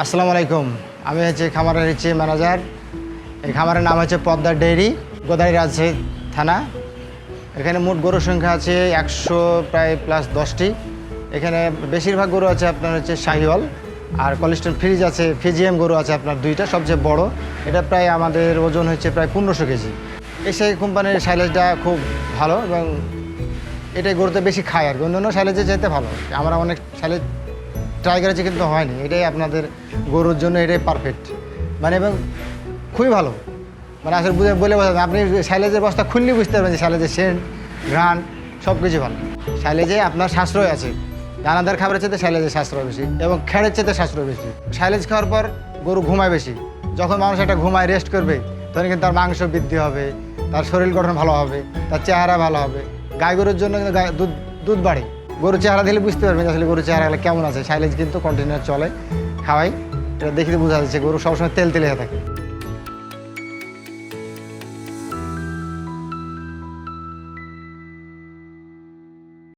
আসসালামু আলাইকুম। আমি হচ্ছে খামারের হচ্ছে ম্যানেজার এই খামারের নাম হচ্ছে পদ্মার ডেইরি, গোদারি রাজশাহী থানা। এখানে মোট গরুর সংখ্যা আছে একশো প্রায় প্লাস দশটি। এখানে বেশিরভাগ গরু আছে আপনার হচ্ছে শাহিওয়াল। আর কলেস্ট্রল ফ্রিজ আছে ফিজিএম গরু আছে আপনার দুইটা, সবচেয়ে বড়। এটা প্রায় আমাদের ওজন হচ্ছে প্রায় পনেরোশো কেজি। এসআই কোম্পানির সাইলেজটা খুব ভালো এবং এটাই গরুতে বেশি খায় আর কি। অন্য অন্য সাইলেজে যেতে ভালো। আমরা অনেক সাইলেজ ট্রাই করেছি কিন্তু হয়নি, এটাই আপনাদের গরুর জন্য এটাই পারফেক্ট মানে এবং খুবই ভালো। মানে আসলে বুঝে বলে বোঝা আপনি সাইলেজের বস্তা খুললেই বুঝতে পারবেন যে সাইলেজের সেন্ট ঘ্রাণ সব কিছু ভালো সাইলেজে আপনার সাশ্রয় আছে। দানাদার খাবারের চেয়ে সাইলেজের সাশ্রয় বেশি এবং খেড়ের চেয়ে সাশ্রয় বেশি। সাইলেজ খাওয়ার পর গরু ঘুমায় বেশি। যখন মানুষ একটা ঘুমায় রেস্ট করবে, তখন কিন্তু তার মাংস বৃদ্ধি হবে, তার শরীর গঠন ভালো হবে, তার চেহারা ভালো হবে। গাই গরুর জন্য কিন্তু দুধ দুধ বাড়ে। গরুর চেহারা দিলে বুঝতে পারবেন আসলে গরু চেহারা কেমন আছে। সাইলেজ কিন্তু কন্টিনিউ চলে। খাওয়াই। এটা দেখে বোঝা যাচ্ছে গরু সবসময় তেল তেলে থাকে।